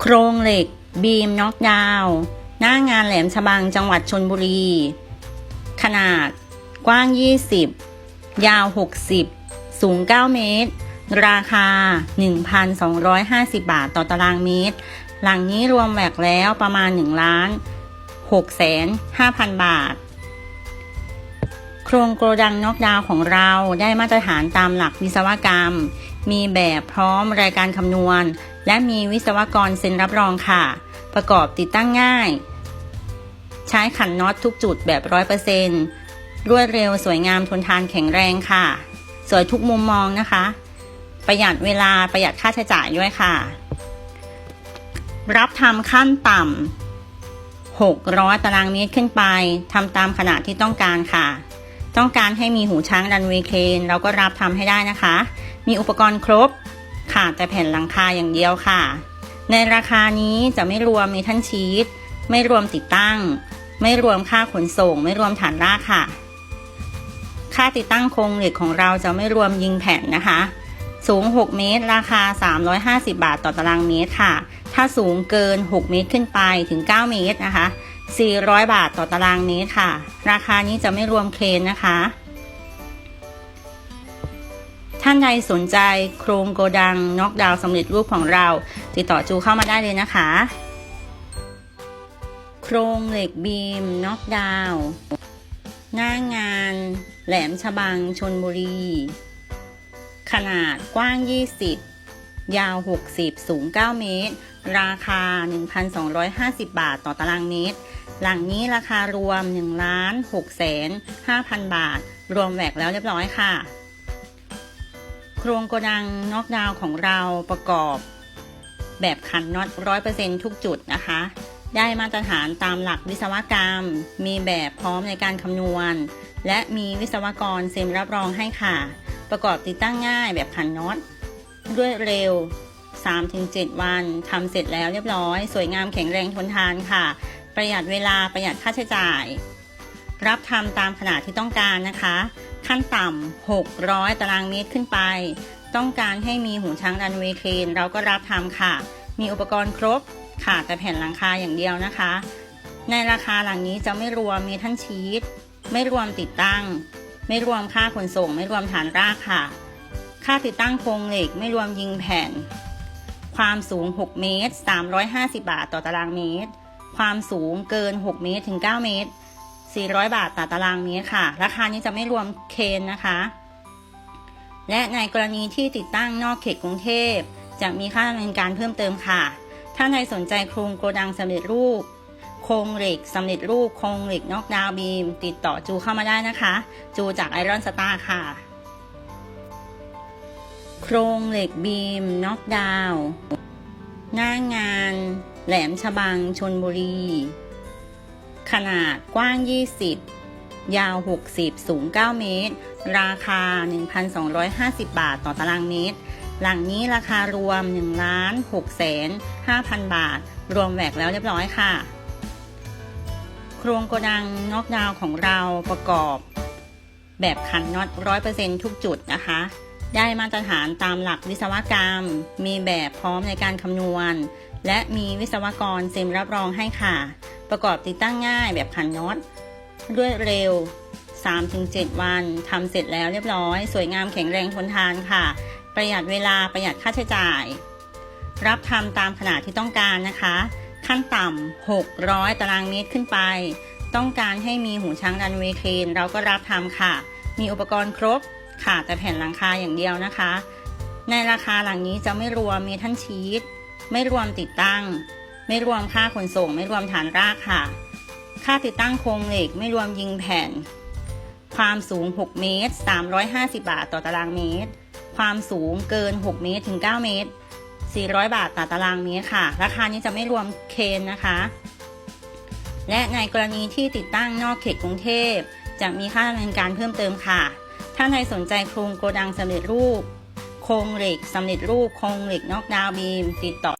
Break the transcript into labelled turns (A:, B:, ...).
A: โครงเหล็ก บีมน็อกดาวน์หน้างานแหลมฉบังจังหวัดชนบุรี ขนาด กว้าง 20 ยาว 60 สูง 9 เมตร ราคา 1,250 บาทต่อตารางเมตร หลังนี้รวมแหวกแล้วประมาณ 1 ล้าน6แสน5,000 บาท โครงโกดังน็อกดาวของเราได้มาตรฐานตามหลักวิศวกรรม มีแบบพร้อมรายการคำนวณ และมีวิศวกรเซ็นรับรองค่ะ ประกอบติดตั้งง่าย ใช้ขันน็อตทุกจุดแบบร้อยเปอร์เซนรวดเร็วสวยงามทนทานแข็งแรงค่ะ สวยทุกมุมมองนะคะ ประหยัดเวลาประหยัดค่าใช้จ่ายด้วยค่ะ รับทำขั้นต่ำ600ตารางเมตรขึ้นไปทำตามขนาดที่ต้องการค่ะ ต้องการให้มีหูช้างรันเวย์เครนเราก็รับทำให้ได้นะคะ มีอุปกรณ์ครบ ค่ะ แต่แผ่นหลังคาอย่างเดียวค่ะ ในราคานี้จะไม่รวมเมทัลชีตไม่รวมติดตั้ง ไม่รวมค่าขนส่ง ไม่รวมฐานรากค่ะ ค่าติดตั้งโครงเหล็กของเราจะไม่รวมยิงแผ่นนะคะ สูง 6 เมตร ราคา 350 บาทต่อตารางเมตรค่ะ ถ้าสูงเกิน 6 เมตรขึ้นไปถึง 9 เมตรนะคะ 400 บาทต่อตารางเมตรค่ะ ราคานี้จะไม่รวมเครนนะคะ ท่านใดสนใจโครงโกดังน็อกดาวสำเร็จรูปของเรา ติดต่อจูเข้ามาได้เลยนะคะ โครงเหล็กบีมน็อกดาวหน้างาน แหลมฉบังชนบุรี ขนาดกว้าง 20 ยาว 60 สูง 9 เมตร ราคา 1,250 บาทต่อตารางเมตร หลังนี้ราคารวม1ล้าน6แสน5,000 บาท รวมแหวกแล้วเรียบร้อยค่ะ โครงโกดังน็อกดาวของเราประกอบ แบบขันน็อต100%ทุกจุดนะคะ ได้มาตรฐานตามหลักวิศวกรรม มีแบบพร้อมในการคำนวณ และมีวิศวกรเซ็นรับรองให้ค่ะ ประกอบติดตั้งง่ายแบบขันน็อตรวดเร็ว 3-7 วันทำเสร็จแล้วเรียบร้อย สวยงามแข็งแรงทนทานค่ะ ประหยัดเวลาประหยัดค่าใช้จ่าย รับทำตามขนาดที่ต้องการนะคะ ขั้นต่ำ600 ตารางเมตรขึ้นไป ต้องการให้มีหูช้างรันเวย์เครนเราก็รับทำค่ะ มีอุปกรณ์ครบค่ะแต่แผ่นหลังคาอย่างเดียวนะคะ ในราคาหลังนี้จะไม่รวมเมทัลชีตไม่รวมติดตั้ง ไม่รวมค่าขนส่ง ไม่รวมฐานรากค่ะ ค่าติดตั้งโครงเหล็กไม่รวมยิงแผ่น ความสูง 6 เมตร 350 บาทต่อตารางเมตร ความสูงเกิน 6 เมตรถึง 9 เมตร 400 บาทต่อตารางเมตรค่ะ ราคานี้จะไม่รวมเคนนะคะ และในกรณีที่ติดตั้งนอกเขตกรุงเทพ จะมีค่าดำเนินการเพิ่มเติมค่ะ ถ้าใครสนใจโครงโกดังสำเร็จรูป โครงเหล็กสำเร็จรูป โครงเหล็กนอกดาวน์บีม ติดต่อจูเข้ามาได้นะคะ จูจากไอรอนสตาร์ค่ะ โครงเหล็กบีมน็อกดาวน์หน้างาน แหลมฉบังชนบุรี ขนาดกว้าง 20 ยาว 60 สูง 9 เมตร ราคา 1,250 บาทต่อตารางเมตร หลังนี้ราคารวม1ล้าน6แสน5,000 บาท รวมแหวกแล้วเรียบร้อยค่ะ โครงโกดังนอกดาวของเราประกอบ แบบขันน็อต100%ทุกจุดนะคะ ได้มาตรฐานตามหลักวิศวกรรม มีแบบพร้อมในการคำนวณ และมีวิศวกรเซ็นรับรองให้ค่ะ ประกอบติดตั้งง่ายแบบขันน็อตรวดเร็ว 3-7 วันทำเสร็จแล้วเรียบร้อย สวยงามแข็งแรงทนทานค่ะ ประหยัดเวลาประหยัดค่าใช้จ่าย รับทำตามขนาดที่ต้องการนะคะ ขั้นต่ำ600 ตารางเมตรขึ้นไป ต้องการให้มีหูช้างรันเวย์เครนเราก็รับทำค่ะ มีอุปกรณ์ครบ ค่ะแต่แผ่นหลังคาอย่างเดียวนะคะ ในราคาหลังนี้จะไม่รวมเมทัลชีตไม่รวมติดตั้ง ไม่รวมค่าขนส่ง ไม่รวมฐานรากค่ะ ค่าติดตั้งโครงเหล็กไม่รวมยิงแผ่น ความสูง 6 เมตร 350 บาทต่อตารางเมตร ความสูงเกิน 6 เมตรถึง 9 เมตร 400 บาทต่อตารางเมตรค่ะ ราคานี้จะไม่รวมเคนนะคะ และในกรณีที่ติดตั้งนอกเขตกรุงเทพจะมีค่าดำเนินการเพิ่มเติมค่ะ ถ้าใครสนใจโครงโกดังสำเร็จรูป โครงเหล็กสำเร็จรูป โครงเหล็กนอกดาวบีม ติดต่อ